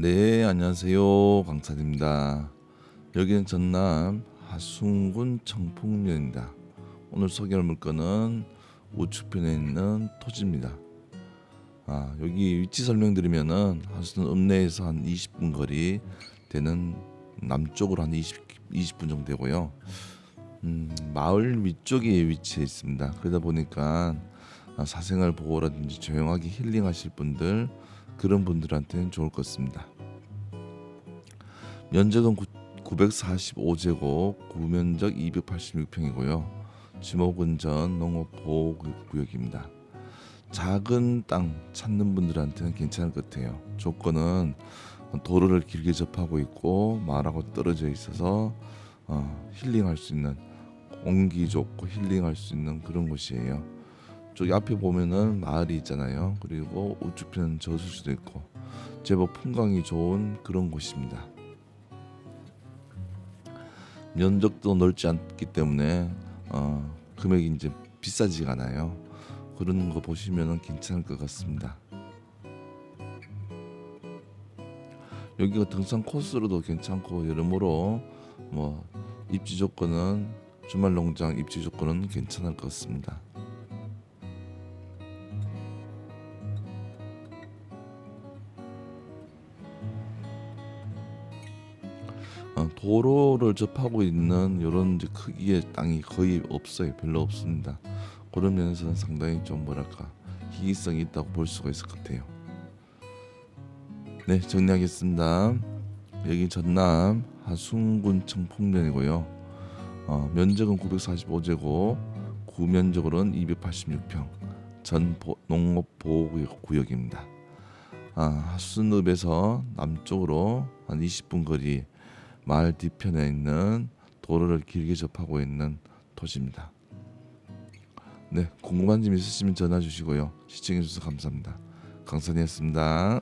네, 안녕하세요. 강찬입니다. 여기는 전남 하순군 청풍면입니다. 오늘 소개할 물건은 우측편에 있는 토지입니다. 아, 여기 위치 설명드리면은 하순 읍내에서 한 20분 거리 되는 남쪽으로 한 20, 20분 정도 되고요. 음, 마을 위쪽에 위치해 있습니다. 그러다 보니까 아, 사생활 보호라든지 조용하게 힐링하실 분들 그런 분들한테는 좋을 것 같습니다. 면적은 945제곱, 구면적 286평이고요. 지목은전 농업보호구역입니다. 작은 땅 찾는 분들한테는 괜찮을 것 같아요. 조건은 도로를 길게 접하고 있고 마을하고 떨어져 있어서 어, 힐링할 수 있는 공기 좋고 힐링할 수 있는 그런 곳이에요. 저기 앞에 보면은 마을이 있잖아요. 그리고 우측편은 저수지도 있고 제법 풍광이 좋은 그런 곳입니다. 면적도 넓지 않기 때문에 어, 금액이 이제 비싸지가 않아요. 그런 거 보시면은 괜찮을 것 같습니다. 여기가 등산 코스로도 괜찮고 여러모로 뭐 입지 조건은 주말 농장 입지 조건은 괜찮을 것 같습니다. 도로를 접하고 있는 이런 크기의 땅이 거의 없어요. 별로 없습니다. 그런 면에서는 상당히 좀 뭐랄까 희귀성이 있다고 볼 수가 있을 것 같아요. 네, 정리하겠습니다. 여기 전남 하순군 청 풍면이고요. 어, 면적은 945제곱, 구면적으로는 286평, 전 보- 농업보호구역입니다. 아, 하순읍에서 남쪽으로 한 20분 거리 마을 뒤편에 있는 도로를 길게 접하고 있는 토지입니다. 네, 궁금한 점 있으시면 전화 주시고요. 시청해 주셔서 감사합니다. 강선이었습니다.